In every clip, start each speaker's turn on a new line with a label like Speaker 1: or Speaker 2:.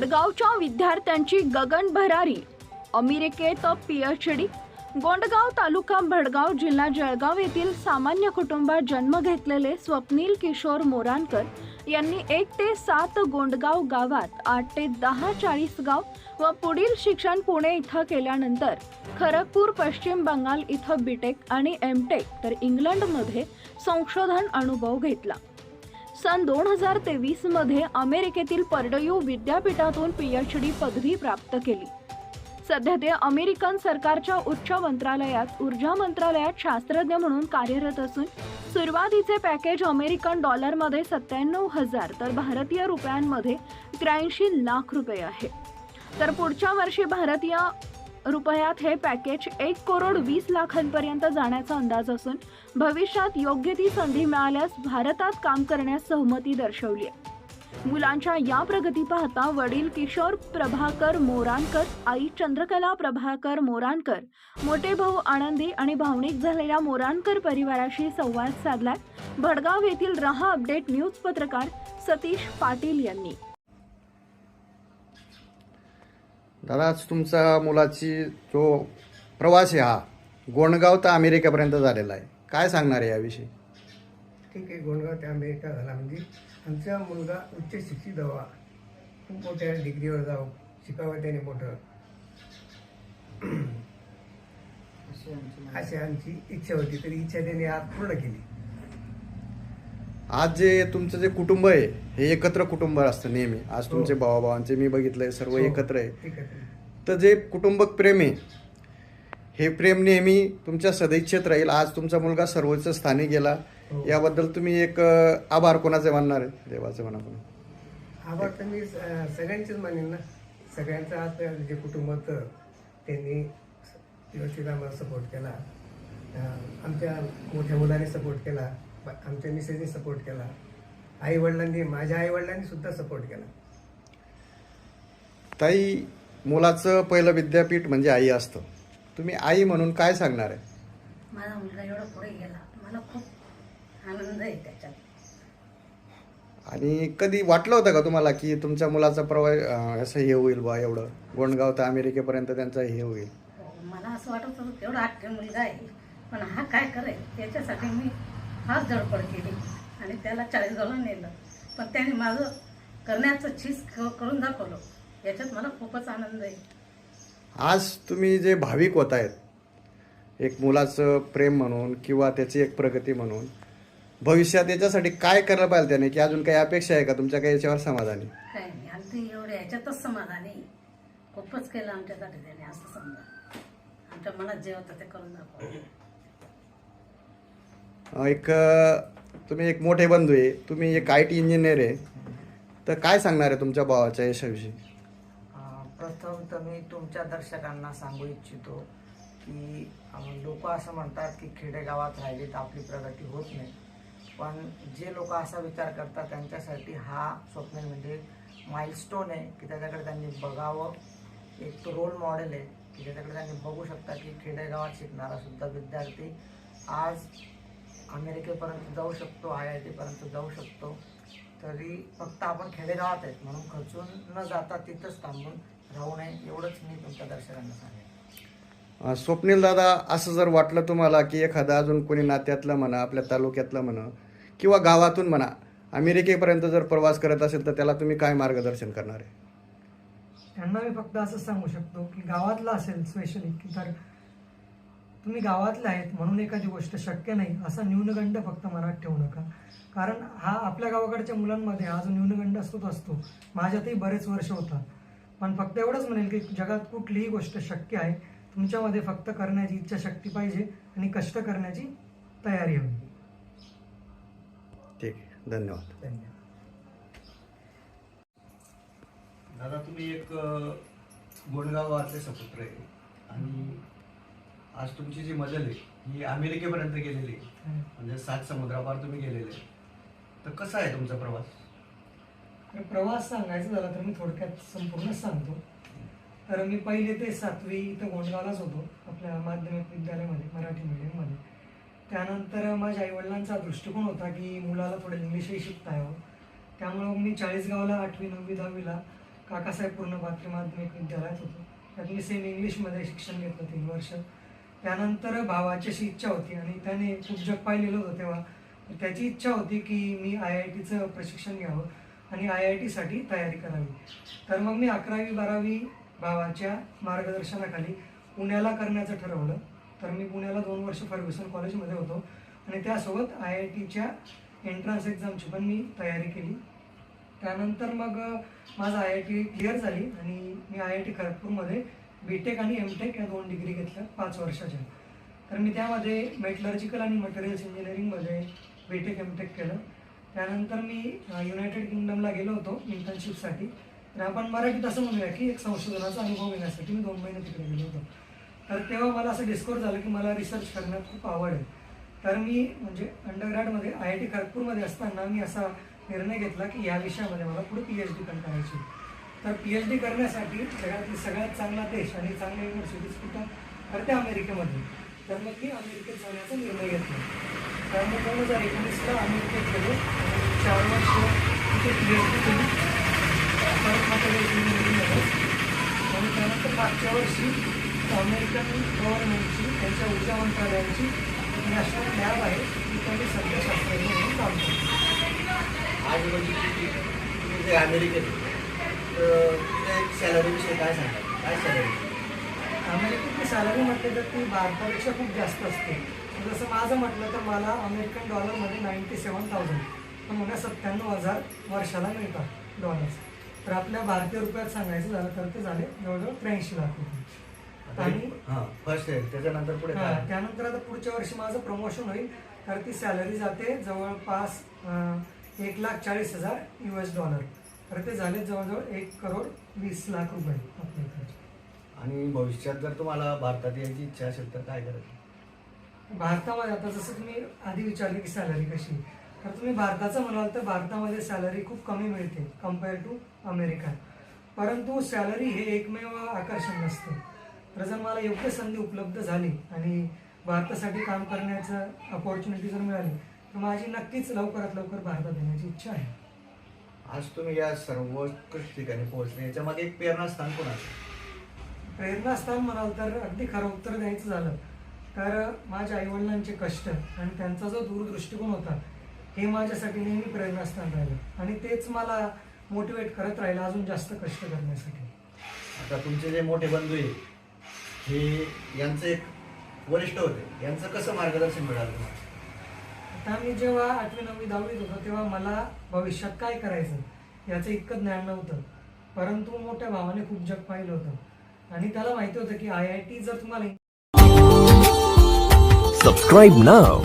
Speaker 1: गोंडगावच्या विद्यार्थ्यांची गगन भरारी अमेरिकेत पीएच डी गोंडगाव तालुका भडगाव जिल्हा जळगाव येथील सामान्य कुटुंबात जन्म घेतलेले स्वप्नील किशोर मोरानकर यांनी एक ते सात गोंडगाव गावात आठ ते दहा चाळीसगाव व पुढील शिक्षण पुणे इथं केल्यानंतर खरगपूर पश्चिम बंगाल इथं बीटेक आणि एमटेक तर इंग्लंडमध्ये संशोधन अनुभव घेतला. सन दोन हजार तेवीसमध्ये अमेरिकेतील पर्डयू विद्यापीठातून पीएच डी पदवी प्राप्त केली. सध्या ते अमेरिकन सरकारच्या उच्च मंत्रालयात ऊर्जा मंत्रालयात शास्त्रज्ञ म्हणून कार्यरत असून सुरुवातीचे पॅकेज अमेरिकन डॉलरमध्ये सत्त्याण्णव हजार तर भारतीय रुपयांमध्ये त्र्याऐंशी लाख रुपये आहे. तर पुढच्या वर्षी भारतीय रुपयात हे पॅकेज एक करोड वीस लाखांपर्यंत जाण्याचा अंदाज असून भविष्यात योग्य ती संधी मिळाल्यास भारतात काम करण्यास सहमती दर्शवली आहे. मुलांच्या या प्रगती पाहता वडील किशोर प्रभाकर मोरानकर आई चंद्रकला प्रभाकर मोरानकर मोठे भाऊ आनंदी आणि भावनिक झालेल्या मोरानकर परिवाराशी संवाद साधलाय. भडगाव येथील रहा अपडेट न्यूज पत्रकार सतीश पाटील यांनी.
Speaker 2: दादा आज तुमचा मुलाची जो प्रवास आहे हा गोंडगाव तर अमेरिकेपर्यंत झालेला आहे. काय सांगणार आहे याविषयी?
Speaker 3: ठीक आहे गोंडगाव ते अमेरिका झाला म्हणजे आमचा मुलगा उच्च शिक्षित व्हावा खूप मोठ्या डिग्रीवर जाऊ शिकावं त्याने मोठं. अशी आमची इच्छा होती तरी इच्छा त्याने आज पूर्ण केली.
Speaker 2: आज जे तुमचं जे कुटुंब आहे हे एकत्र कुटुंब असतं नेहमी. आज तुमचे भावाभावांचे मी बघितलंय सर्व
Speaker 3: हो.
Speaker 2: एकत्र आहे. तर जे कुटुंबक प्रेम आहे हे प्रेम नेहमी तुमच्या सदैच्छेत राहील. आज तुमचा मुलगा सर्वोच्च स्थानी गेला.
Speaker 3: हो.
Speaker 2: याबद्दल तुम्ही एक आभार कोणाचे मानणार आहे? देवाचे म्हणा
Speaker 3: आभार तर मी सगळ्यांचेच मानेन ना. सगळ्यांचं आज जे कुटुंब होतं त्यांनी व्यवस्थित आम्हाला सपोर्ट केला. आमच्या मोठ्या मुलाने सपोर्ट केला. आमच्या मिसेसने सपोर्ट केला. आई वडिलांनी माझ्या आई वडिलांनी सुद्धा सपोर्ट केला.
Speaker 2: ताई मुलाचं पहिलं विद्यापीठ म्हणजे आई असतं. तुम्ही आई म्हणून काय सांगणार आहे?
Speaker 4: माझा मुलगा एवढा पुढे गेला मला खूप आनंद आहे त्याच्यात.
Speaker 2: आणि कधी वाटलं होतं का तुम्हाला की तुमच्या मुलाचा प्रवास अं, असं हे होईल बा एवढं? गोंडगाव तर अमेरिकेपर्यंत त्यांचा हे होईल.
Speaker 4: हो, मला असं वाटत होतं तेवढा आठ मुलगा आहे पण हा काय करेल? त्याच्यासाठी मी फार धडपड केली आणि त्याला चाळीसगावला नेलं. पण त्याने माझं करण्याचं क- करून दाखवलं. याच्यात मला खूपच आनंद आहे.
Speaker 2: आज तुम्ही जे भाविक होत आहेत एक मुलाचं प्रेम म्हणून किंवा त्याची एक प्रगती म्हणून भविष्यात याच्यासाठी काय करायला पाहिजे त्याने? की अजून काही अपेक्षा आहे का? तुमच्या काही याच्यावर समाधानी?
Speaker 4: काय नाही एवढे याच्यातच समाधान. खूपच केलं आमच्यासाठी त्याने असं समजा. आमच्या मनात जे होतं ते करून दाखवलं
Speaker 2: एक तुम्ही एक मोठे बंधू आहे तुम्ही एक आय टी इंजिनियर आहे. तर काय सांगणार आहे तुमच्या भावाच्या यशाविषयी?
Speaker 5: प्रथम तर मी तुमच्या दर्शकांना सांगू इच्छितो की लोक असं म्हणतात की खेडेगावात राहिली तर आपली प्रगती होत नाही. पण जे लोक असा विचार करतात त्यांच्यासाठी हा स्वप्न म्हणजे माइलस्टोन आहे की त्याच्याकडे त्यांनी बघावं. एक तो रोल मॉडेल आहे की त्याच्याकडे त्यांनी बघू शकता की खेडेगावात शिकणारा सुद्धा विद्यार्थी आज अमेरिकेपर्यंत जाऊ शकतो आय आय टीपर्यंत जाऊ शकतो. तरी फक्त आपण खेडेगावात आहेत म्हणून खचून न जाता तिथंच थांबून राहू नये एवढंच मी तुमच्या दर्शकांना सांगेन.
Speaker 2: स्वप्नील दादा असं जर वाटलं तुम्हाला की एखादा अजून कोणी नात्यातलं म्हणा आपल्या तालुक्यातलं म्हणा किंवा गावातून म्हणा अमेरिकेपर्यंत जर प्रवास करत असेल तर त्याला तुम्ही काय मार्गदर्शन करणार आहे?
Speaker 6: त्यांना मी फक्त असं सांगू शकतो की गावातला असेल स्पेशली की तर तुम्ही गावातले आहेत म्हणून एखादी गोष्ट शक्य नाही असा न्यूनगंड फक्त मनात ठेवू नका. कारण हा आपल्या गावाकडच्या मुलांमध्ये हा जो न्यूनगंड असतो तो असतो माझ्यातही बरेच वर्ष होता पण फक्त एवढंच म्हणेल की जगात कुठलीही गोष्ट शक्य आहे तुमच्यामध्ये फक्त करण्याची इच्छाशक्ती पाहिजे आणि कष्ट करण्याची तयारी हवी.
Speaker 2: ठीक आहे धन्यवाद.
Speaker 3: धन्यवाद.
Speaker 7: दादा तुम्ही एक अ, गोंडगावातले सपुत्र आहे आणि आज तुमची जी मजल आहे ही अमेरिकेपर्यंत गेलेली आहे. म्हणजे सात समुद्रापार तुम्ही गेलेले आहे. तर कसा आहे तुमचा प्रवास?
Speaker 6: प्रवास सांगायचा झाला तर मी थोडक्यात संपूर्णच सांगतो. तर मी पहिले ते सातवी इथं गोंडगावलाच होतो आपल्या माध्यमिक विद्यालयामध्ये मराठी मीडियममध्ये त्यानंतर माझ्या आईवडिलांचा दृष्टिकोन होता की मुलाला थोडं इंग्लिशही शिकता यावं. त्यामुळं मी चाळीसगावला आठवी नववी दहावीला काकासाहेब पूर्ण पात्री माध्यमिक विद्यालयात होतो. त्यात मी सेम इंग्लिशमध्ये शिक्षण घेतलं तीन वर्ष. त्यानंतर भावाची अशी इच्छा होती आणि त्याने खूप जग पाहिलेलं होतं तेव्हा. त्याची इच्छा होती की मी आय आय टीचं प्रशिक्षण घ्यावं आणि आय आय टीसाठी तयारी करावी. तर मग मी अकरावी बारावी भावाच्या मार्गदर्शनाखाली पुण्याला करण्याचं ठरवलं. तर मी पुण्याला दोन वर्ष फर्ग्युसन कॉलेजमध्ये होतो आणि त्यासोबत आय आय टीच्या एंट्रन्स एक्झामची पण मी तयारी केली. त्यानंतर मग माझं आय आय टी क्लिअर झाली आणि मी आय आय टी खरगपूरमध्ये बी टेक आणि एम टेक या दोन डिग्री घेतल्या पाच वर्षाच्या. तर मी त्यामध्ये मेटलर्जिकल आणि मटेरियल्स इंजिनिअरिंगमध्ये बी टेक एम टेक केलं. त्यानंतर मी युनायटेड किंगडमला गेलो होतो इंटर्नशिपसाठी तर आपण मराठीत असं म्हणूया की एक संशोधनाचा अनुभव घेण्यासाठी मी दोन महिने तिकडे गेलो होतो. तर तेव्हा मला असं डिस्कवर झालं की मला रिसर्च करण्यात खूप आवड आहे. तर मी म्हणजे अंडरग्रॅडमध्ये आय आय टी खरगपूरमध्ये असताना मी असा निर्णय घेतला की या विषयामध्ये मला पुढे पी एच डी पण करायची तर पी एच डी करण्यासाठी जगातील सगळ्यात चांगला देश आणि चांगल्या युनिव्हर्सिटीज कुठं? तर त्या अमेरिकेमध्ये. तर मग मी अमेरिकेत जाण्याचा निर्णय घेतला. त्यामुळे दोन हजार एकोणीसला अमेरिकेत गेलो. चार वर्ष तिथे पी एच डी केली. परत माझ्या आणि त्यानंतर मागच्या वर्षी अमेरिकन गव्हर्नमेंटची त्यांच्या ऊर्जा मंत्रालयाची नॅशनल लॅब आहे. ती त्यांनी सध्या शास्त्रज्ञ म्हणून काम करतो
Speaker 7: आज म्हणजे अमेरिकेत? सॅलरीविषयी काय सांगाल? काय सॅलरी?
Speaker 6: अमेरिकेतली सॅलरी म्हटली तर ती भारतापेक्षा खूप जास्त असते. जसं माझं म्हटलं तर मला अमेरिकन डॉलरमध्ये नाईन्टी सेवन थाउजंड पण मला सत्त्याण्णव हजार वर्षाला मिळतात डॉलर्स तर आपल्या भारतीय रुपयात सांगायचं झालं तर ते झाले जवळजवळ त्र्याऐंशी लाख रुपये. आणि
Speaker 7: हां फर्स्ट आहे. त्याच्यानंतर पुढे
Speaker 6: हा,
Speaker 7: काय
Speaker 6: त्यानंतर आता पुढच्या वर्षी माझं प्रमोशन होईल. तर ती सॅलरी जाते जवळपास अं, एक लाख चाळीस हजार यू एस डॉलर तर ते झाले जवळजवळ एक करोड वीस लाख रुपये आपल्या इकडचे
Speaker 7: आणि भविष्यात जर तुम्हाला भारतात यायची इच्छा असेल तर काय करायचं?
Speaker 6: भारतामध्ये आता जसं तुम्ही आधी विचारले की सॅलरी कशी तर तुम्ही भारताचं म्हणाल तर भारतामध्ये सॅलरी खूप कमी मिळते कंपेअर टू अमेरिका परंतु सॅलरी हे एकमेव आकर्षण नसतं. तर जर मला योग्य संधी उपलब्ध झाली आणि भारतासाठी काम करण्याचं अपॉर्च्युनिटी जर मिळाली तर माझी नक्कीच लवकरात लवकर भारतात येण्याची इच्छा आहे.
Speaker 7: आज तुम्ही या सर्वोत्कृष्ट ठिकाणी पोहोचले याच्या मागे एक प्रेरणास्थान कोणाचं
Speaker 6: प्रेरणास्थान म्हणाल तर अगदी खरं उत्तर द्यायचं झालं तर माझ्या आईवडिलांचे कष्ट आणि त्यांचा जो दूरदृष्टिकोन होता हे माझ्यासाठी नेहमी प्रेरणास्थान राहिलं. आणि तेच मला मोटिवेट करत राहिलं अजून जास्त कष्ट करण्यासाठी.
Speaker 7: आता तुमचे जे मोठे बंधू आहे हे यांचं एक वरिष्ठ होते यांचं कसं मार्गदर्शन मिळालं तुम्हाला
Speaker 6: मी जेव्हा आठवी नववी दहावीत होतो तेव्हा मला भविष्यात काय करायचं याचं इतकं ज्ञान नव्हतं. परंतु मोठ्या भावाने खूप जग पाहिलं होतं. आणि त्याला माहिती होतं की आय आय टी जर तुम्हाला
Speaker 8: subscribe now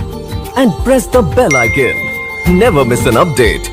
Speaker 8: and press the bell icon never miss an update